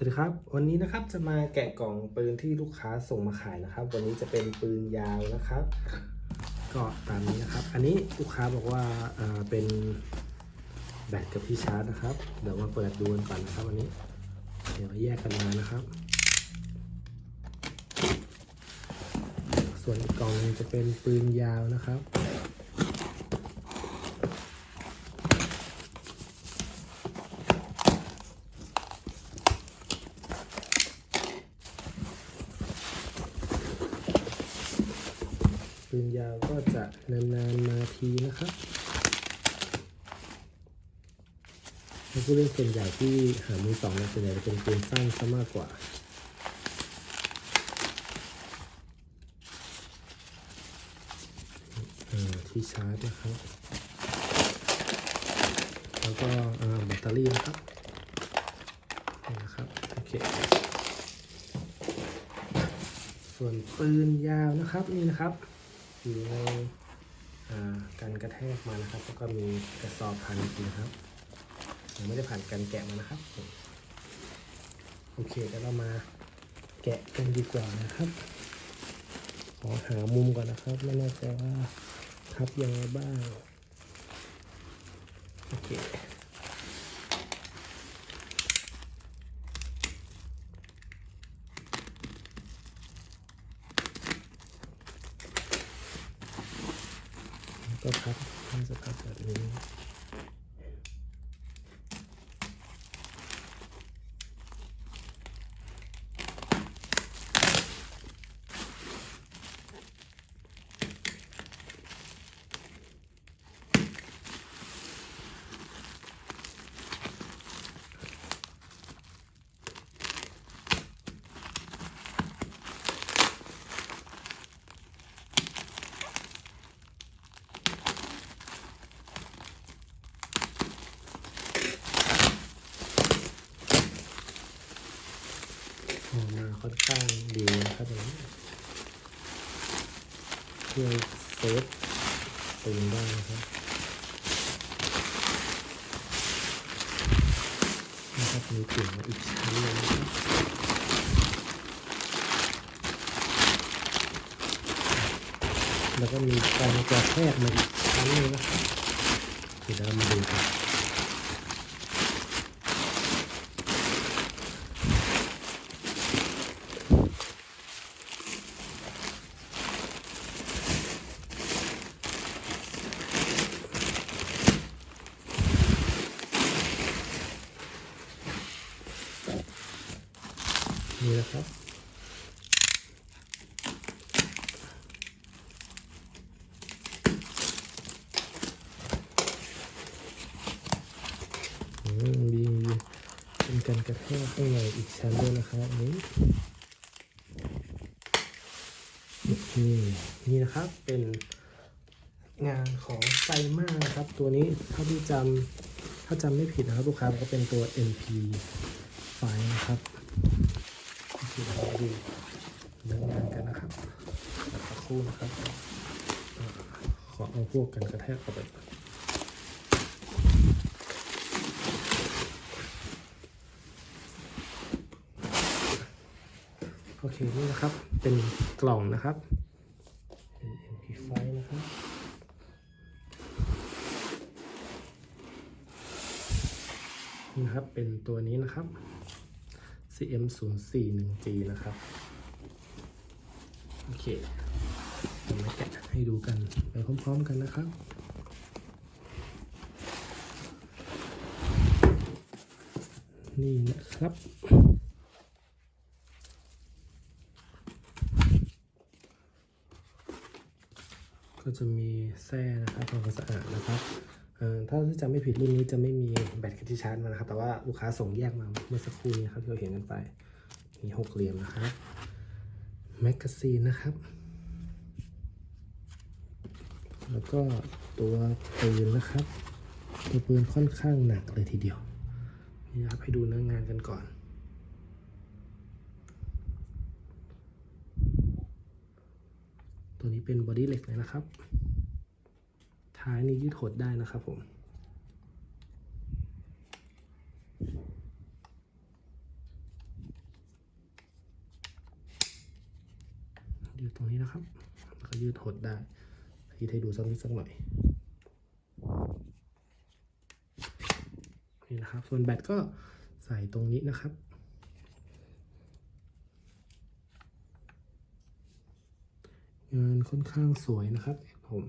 สวัสดีครับวันนี้นะครับจะมาแกะกล่องปืนที่ลูกค้าส่งมาขายนะครับ วันนี้จะเป็นปืนยาวนะครับ ก็ตามนี้นะครับ อันนี้ลูกค้าบอกว่าอ่าเป็นแบตกับที่ชาร์จนะครับ เดี๋ยวมาเปิดดูกันก่อนนะครับวันนี้ เดี๋ยวแยกกันมานะครับ ส่วนอีกกล่องนึงจะเป็นปืนยาวนะครับ ปืนยาวก็จะนานๆมาทีนะครับผู้เล่นส่วนใหญ่ที่หามือสองเนี่ยส่วนใหญ่จะเป็นปืนสั้นซะมากกว่าอ่าที่ชาร์จนะครับ แล้วก็แบตเตอรี่นะครับนี่นะครับ โอเค ส่วนปืนยาวนะครับ นี่นะครับ อยู่ในการกระแทกมานะครับ แล้วก็มีกระสอบพันอีกนะครับยังไม่ได้ผ่านการแกะมานะครับ โอเคแล้วเรามาแกะกันดีกว่านะครับ ขอหามุมก่อนนะครับ ไม่แน่ใจว่าทับยังไงบ้าง โอเค ก็พับน่าจะพับแบบนี้ ออกมาค่อนข้างดีนะครับผม ช่วยเซฟปืนได้นะครับนะครับมีกลิ่นมอีกชั้นหนึงนะครับแล้วก็มีการกระแทกมาอีกชั้นนึงนะครับเดี๋ยวเรามาดูกัน นี่นะครับอืมมีเป็นการกระแทกข้างในอีกชั้นด้วยนะครับนี้นี่นี่นะครับเป็นงานของไซมานะครับ ตัวนี้เท่าที่จำถ้าจำไม่ผิดนะครับลูกค้าก็เป็นตัว NP ไฟนะครับ โอเคเดี๋ยวเราดูเนื้องานกันนะครับสักครู่นะครับขอเอาพวกกันกระแทกเข้าไปโอเคนี่นะครับเป็นกล่องนะครับเป็น MP5 นะครับนะครับเป็นตัวนี้นะครับ CM 0 4 1 G นะครับ โอเคผมมาแกะให้ดูกันไปพร้อมๆกันนะครับนี่นะครับ ก็จะมีแส้นะครับทำความสะอาดนะครับ ถ้าจำไม่ผิดรุ่นนี้จะไม่มีแบตกับที่ชาร์จมานะครับ แต่ว่าลูกค้าส่งแยกมาเมื่อสักครู่นี้ครับที่เราเห็นกันไป มีหกเหลี่ยมนะครับแมกกาซีนนะครับ แล้วก็ตัวปืนนะครับ ตัวปืนค่อนข้างหนักเลยทีเดียว นี่ครับให้ดูเนื้องานกันก่อน ตัวนี้เป็นบอดี้เหล็กเลยนะครับ ท้ายนี่ยืดหดได้นะครับผมยืดตรงนี้นะครับ แล้วก็ยืดหดได้ยืดให้ดูสักนิดสักหน่อยนี่นะครับ ส่วนแบตก็ใส่ตรงนี้นะครับงานค่อนข้างสวยนะครับผม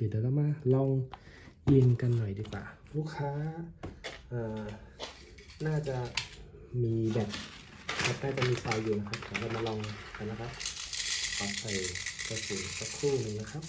เคเดี๋ยวเรามาลองยินกันหน่อยดีกว่า ลูกค้าน่าจะมีแบตแบน่าจะมีไฟอยู่นะครับเดี๋ยวเรามาลองกันนะครับขอใส่กระสุนสักครู่หนึ่งนะครับ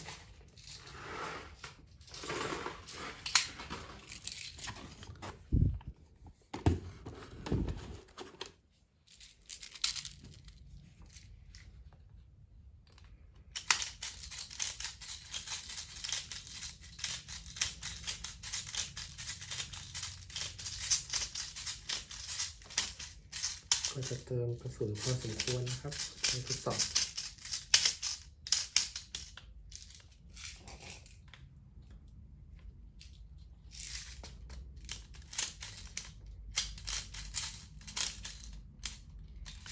จะเติมกระสุนพอสมควรนะครับในทดสอบ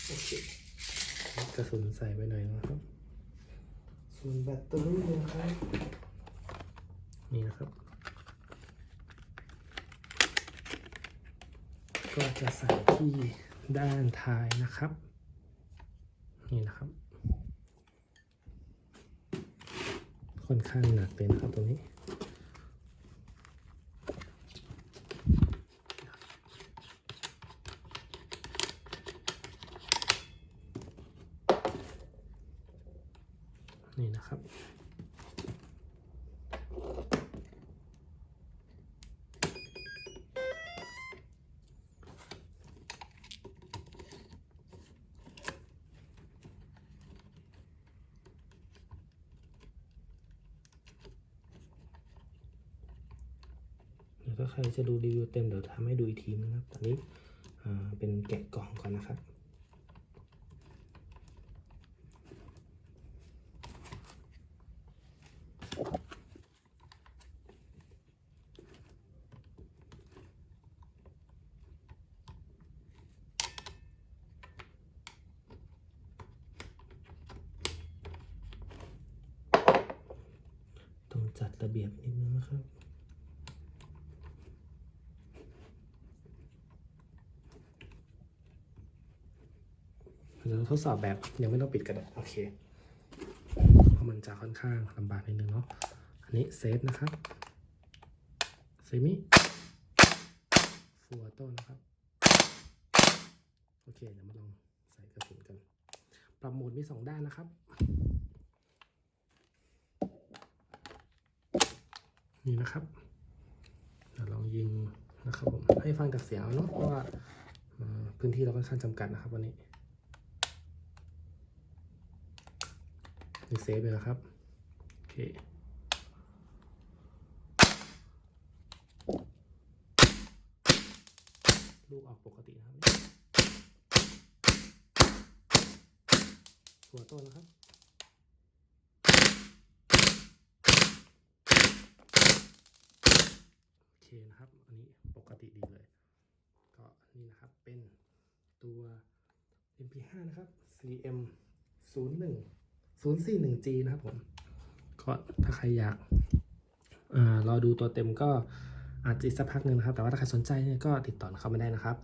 โอเคกระสุนใส่ไปหน่อยนะครับ ส่วนแบตเตอรี่นะครับ นี่นะครับ ก็จะใส่ที่ ด้านท้ายนะครับ นี่นะครับ ค่อนข้างหนักเลยนะครับตรงนี้นะครับ เดี๋ยวถ้าใครจะดูรีวิวเต็มเดี๋ยวทำให้ดูอีกทีนะครับ ตอนนี้เป็นแกะกล่องก่อนนะครับต้องจัดระเบียบนิดนึงนะครับ เราทดสอบแบบยังไม่ต้องปิดกระดาษโอเคเพราะมันจะค่อนข้างลำบากนิดนึงเนาะอันนี้เซฟนะครับเซมิฟัวโต้นะครับ โอเคเดี๋ยวมาลองใส่กระสุนกันปรับโหมดมีสองด้านนะครับนี่นะครับเดี๋ยวลองยิงนะครับผมให้ฟังจากเสียงเนาะเพราะว่าพื้นที่เราค่อนข้างจำกัดนะครับวันนี้ นี่เซฟเลยนะครับ โอเคลูกออกปกตินะครับหัวต้นนะครับโอเคนะครับ อันนี้ปกติดีเลย ก็นี่นะครับเป็นตัว MP5 นะครับ CM 01 041G นะครับผม ก็ถ้าใครอยากรอดูตัวเต็มก็อาจจะอีกสักพักหนึ่งนะครับ แต่ว่าถ้าใครสนใจเนี่ยก็ติดต่อเข้ามาได้นะครับ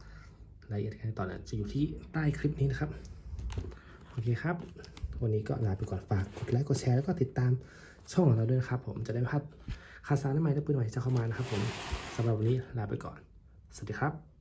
รายละเอียดการติดต่อเนี่ยจะอยู่ที่ใต้คลิปนี้นะครับ โอเคครับ วันนี้ก็ลาไปก่อนฝากกดไลค์กดแชร์แล้วก็ติดตามช่องของเราด้วยนะครับ ผมจะได้ไม่พลาดข่าวสารใหม่และปืนใหม่จะเข้ามานะครับผมสำหรับวันนี้ลาไปก่อน สวัสดีครับ